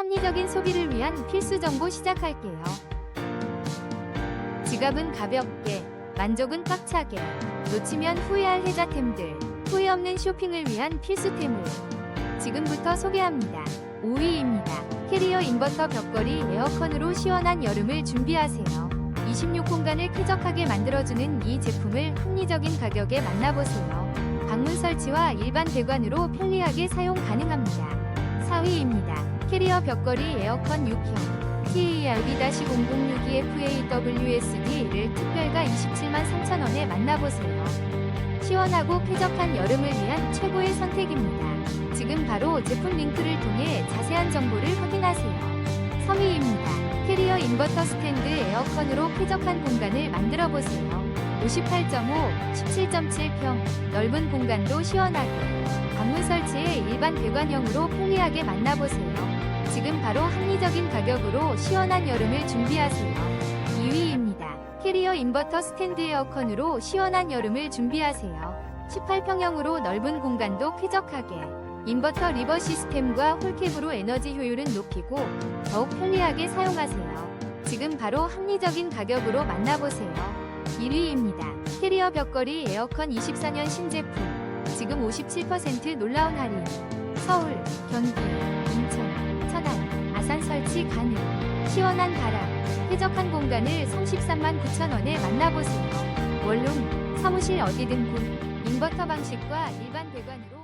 합리적인 소비를 위한 필수 정보 시작할게요. 지갑은 가볍게, 만족은 꽉차게, 놓치면 후회할 혜자템들, 후회 없는 쇼핑을 위한 필수템을 지금부터 소개합니다. 5위입니다. 캐리어 인버터 벽걸이 에어컨으로 시원한 여름을 준비하세요. 26 공간을 쾌적하게 만들어주는 이 제품을 합리적인 가격에 만나보세요. 방문 설치와 일반 배관으로 편리하게 사용 가능합니다. 4위입니다. 캐리어 벽걸이 에어컨 6형 TARB-0062FAWSD를 특별가 27만 3천원에 만나보세요. 시원하고 쾌적한 여름을 위한 최고의 선택입니다. 지금 바로 제품 링크를 통해 자세한 정보를 확인하세요. 3위입니다. 캐리어 인버터 스탠드 에어컨으로 쾌적한 공간을 만들어 보세요. 58.5, 17.7평, 넓은 공간도 시원하게. 방문 설치에 일반 배관형으로 편리하게 만나보세요. 지금 바로 합리적인 가격으로 시원한 여름을 준비하세요. 2위입니다. 캐리어 인버터 스탠드 에어컨으로 시원한 여름을 준비하세요. 18평형으로 넓은 공간도 쾌적하게. 인버터 리버 시스템과 홀캡으로 에너지 효율은 높이고 더욱 편리하게 사용하세요. 지금 바로 합리적인 가격으로 만나보세요. 1위입니다. 캐리어 벽걸이 에어컨 24년 신제품. 지금 57% 놀라운 할인. 서울, 경기, 설치 가능. 시원한 바람, 쾌적한 공간을 33만 9천 원에 만나보세요. 원룸, 사무실 어디든 군, 인버터 방식과 일반 배관으로